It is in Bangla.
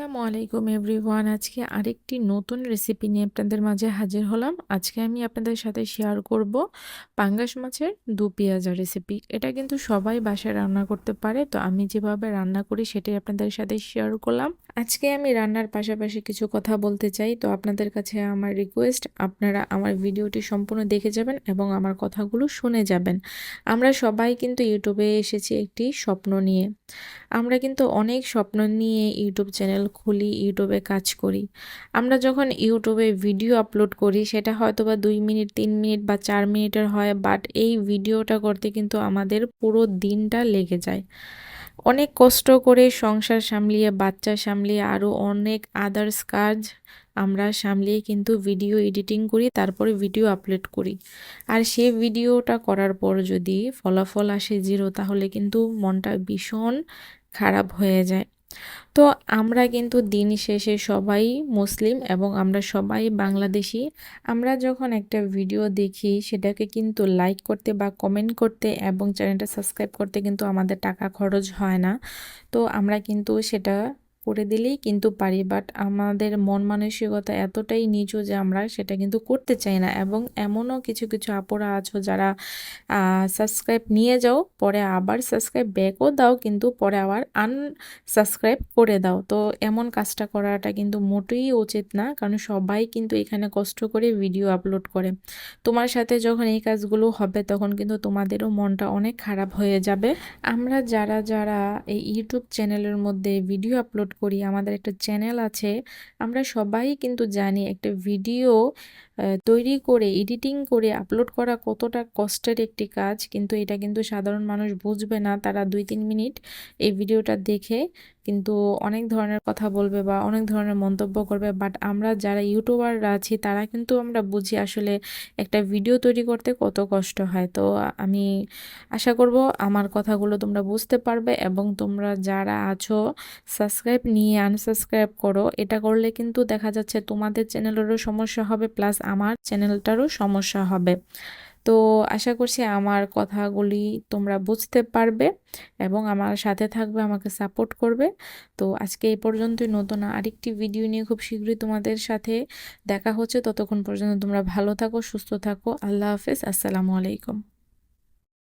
আসসালামু আলাইকুম এভরিওয়ান। আজকে আরেকটি নতুন রেসিপি নিয়ে আপনাদের মাঝে হাজির হলাম। আজকে আমি আপনাদের সাথে শেয়ার করব পাঙ্গাস মাছের দু পেঁয়াজা রেসিপি। এটা কিন্তু সবাই বাসায় রান্না করতে পারে, তো আমি যেভাবে রান্না করি সেটাই আপনাদের সাথে শেয়ার করলাম। আজকে আমি রান্নার পাশাপাশি কিছু কথা বলতে চাই। তো আপনাদের কাছে আমার রিকোয়েস্ট আপনারা আমার ভিডিওটি সম্পূর্ণ দেখে যাবেন এবং আমার কথাগুলো শুনে যাবেন। আমরা সবাই কিন্তু ইউটিউবে এসেছি একটি স্বপ্ন নিয়ে। আমরা কিন্তু অনেক স্বপ্ন নিয়ে ইউটিউব চ্যানেল খুলি, ইউটিউবে কাজ করি। আমরা যখন ইউটিউবে ভিডিও আপলোড করি, সেটা হয়তো বা দুই মিনিট, তিন মিনিট বা চার মিনিটের হয় বাট এই ভিডিওটা করতে কিন্তু আমাদের পুরো দিনটা লেগে যায়। অনেক কষ্ট করে সংসার সামলিয়ে, বাচ্চা সামলিয়ে আরও অনেক আদার্স কাজ আমরা সামলিয়ে কিন্তু ভিডিও এডিটিং করি, তারপরে ভিডিও আপলোড করি। আর সে ভিডিওটা করার পর যদি ফলাফল আসে জিরো তাহলে কিন্তু মনটা ভীষণ খারাপ হয়ে যায়। তো আমরা কিন্তু দিন শেষে সবাই মুসলিম এবং আমরা সবাই বাংলাদেশি। আমরা যখন একটা ভিডিও দেখি, সেটাকে কিন্তু লাইক করতে বা কমেন্ট করতে এবং চ্যানেলটা সাবস্ক্রাইব করতে কিন্তু আমাদের টাকা খরচ হয় না। তো আমরা কিন্তু সেটা করে দিলেই কিন্তু পারি। বাট আমাদের মন মানসিকতা এতটাই নিচু যে আমরা সেটা কিন্তু করতে চাই না। এবং এমনও কিছু কিছু আপোরা আছো যারা সাবস্ক্রাইব নিয়ে যাও, পরে আবার সাবস্ক্রাইব ব্যাকও দাও, কিন্তু পরে আবার আনসাবস্ক্রাইব করে দাও। তো এমন কাজটা করাটা কিন্তু মোটেই উচিত না, কারণ সবাই কিন্তু এখানে কষ্ট করে ভিডিও আপলোড করে। তোমার সাথে যখন এই কাজগুলো হবে, তখন কিন্তু তোমাদেরও মনটা অনেক খারাপ হয়ে যাবে। আমরা যারা যারা এই ইউটিউব চ্যানেলের মধ্যে ভিডিও আপলোড আপলোড করি আমাদের একটা চ্যানেল আছে আমরা সবাই কিন্তু জানি একটা ভিডিও তৈরি করে এডিটিং করে আপলোড করা কতটা কষ্টের একটি কাজ। কিন্তু এটা কিন্তু সাধারণ মানুষ বুঝবে না, তারা দুই তিন মিনিট এই ভিডিওটা দেখে কিন্তু অনেক ধরনের কথা বলবে বা অনেক ধরনের মন্তব্য করবে। বাট আমরা যারা ইউটিউবাররা আছি, তারা কিন্তু আমরা বুঝি আসলে একটা ভিডিও তৈরি করতে কত কষ্ট হয়। তো আমি আশা করব আমার কথাগুলো তোমরা বুঝতে পারবে এবং তোমরা যারা আছো সাবস্ক্রাইব নিয়ে আনসাবস্ক্রাইব করো। এটা করলে কিন্তু দেখা যাচ্ছে তোমাদের চ্যানেলেরও সমস্যা হবে প্লাস আমার চ্যানেলটারও সমস্যা হবে। তো আশা করছি আমার কথাগুলি তোমরা বুঝতে পারবে এবং আমার সাথে থাকবে, আমাকে সাপোর্ট করবে। তো আজকে এই পর্যন্তই। নতুন আরেকটি ভিডিও নিয়ে খুব শীঘ্রই তোমাদের সাথে দেখা হচ্ছে। ততক্ষণ পর্যন্ত তোমরা ভালো থাকো, সুস্থ থাকো। আল্লাহ হাফেজ। আসসালামু আলাইকুম।